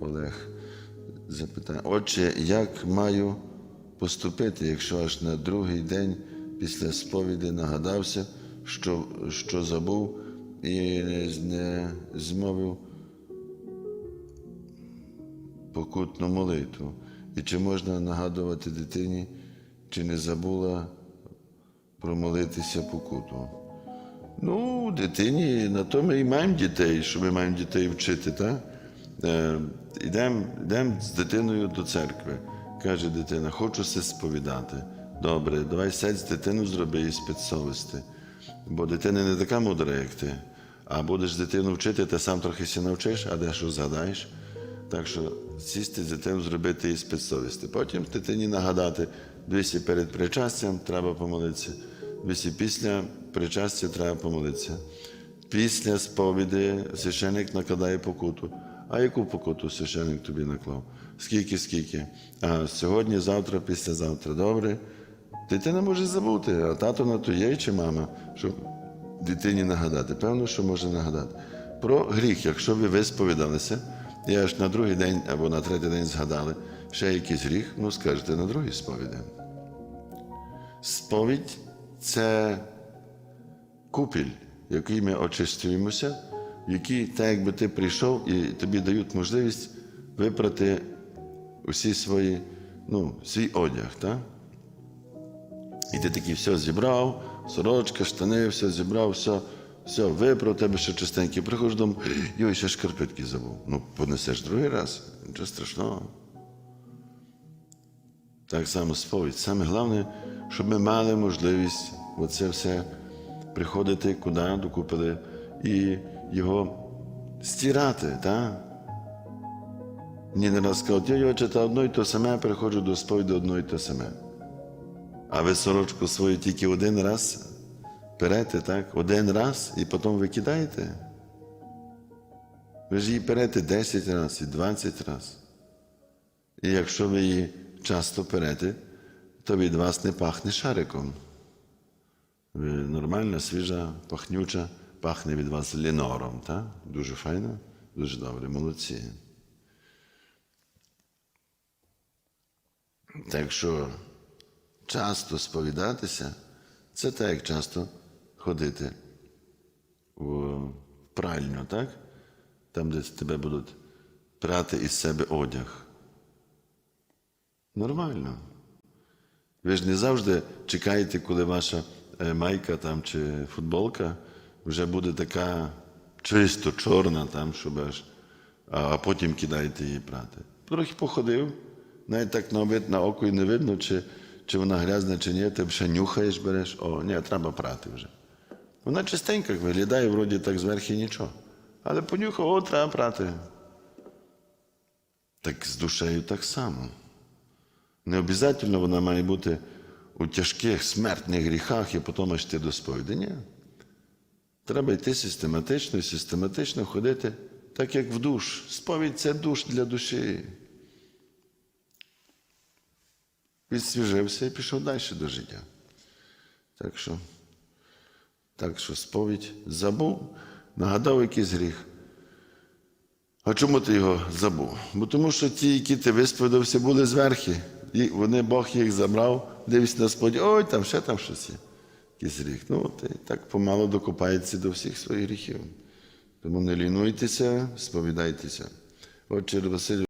Олег запитає. Отже, як маю поступити, якщо аж на другий день після сповіді нагадався, що, що забув і не змовив покутну молитву? І чи можна нагадувати дитині, чи не забула промолитися покуту? Ну, дитині, на то ми і маємо дітей, що ми маємо дітей вчити, так? Йдемо йдем з дитиною до церкви. Каже дитина, хочу се сповідати. Добре, давай сядь з дитину, зроби її спецсовісти. Бо дитина не така мудра, як ти. А будеш дитину вчити, ти сам трохи сі навчиш, а дещо згадаєш. Так що сісти з дитину, зробити її спецсовісти. Потім дитині нагадати, двісті перед причастям треба помолитися, двісті після причастя треба помолитися. Після сповіді священик накладає покуту. А яку покуту священик тобі наклав? Скільки, скільки? А сьогодні, завтра, післязавтра. Добре. Дитина може забути, а тато на то є чи мама, щоб дитині нагадати. Певно, що може нагадати. Про гріх, якщо ви висповідалися, і аж на другий день або на третій день згадали, ще якийсь гріх, ну скажете на другій сповіді. Сповідь це купіль, який ми очистюємося, які, так якби ти прийшов і тобі дають можливість випрати усі свої, ну, свій одяг. Так? І ти такий все зібрав, сорочка, штани, все зібрав, все, все виправ, тебе ще чистенький. Приходиш додому, йой, ще шкарпетки забув. Ну, понесеш другий раз, нічого страшного. Так само сповідь. Саме головне, щоб ми мали можливість оце все приходити куди докупили і його стирати. так? Мені не раз я читав одно і те саме, приходжу до сповіді одно і те саме. А ви сорочку свою тільки один раз перете, так? Один раз і потім викидаєте. Ви ж її перете 10 разів і 20 разів. І якщо ви її часто перете, то від вас не пахне шариком. Ви нормальна, свіжа, пахнюча, пахне від вас лінором. Так? Дуже файно, дуже добре, молодці. Так що часто сповідатися, це так, як часто ходити в пральню, так? Там, де тебе будуть прати із себе одяг. Нормально. Ви ж не завжди чекаєте, коли ваша е, майка там, чи футболка вже буде така чисто чорна, там, щоб аж, а, потім кидаєте її прати. Трохи походив, навіть так на вид на око і не видно, чи, чи вона грязна, чи ні, ти вже нюхаєш, береш, о, ні, треба прати вже. Вона чистенька виглядає, вроді так зверху нічого. Але понюхав, о, треба прати. Так з душею так само. Не обов'язково вона має бути у тяжких смертних гріхах і потім аж йти до сповіді. Треба йти систематично і систематично ходити так, як в душ. Сповідь це душ для душі. Відсвіжився і пішов далі до життя. Так що, так що сповідь забув, нагадав якийсь гріх. А чому ти його забув? Бо тому що ті, які ти висповідався, були зверхи. І вони Бог їх забрав, дивись на споді, ой, там ще там щось є. Якийсь гріх. Ну, от і так помало докопається до всіх своїх гріхів. Тому не лінуйтеся, сповідайтеся. Отче Василь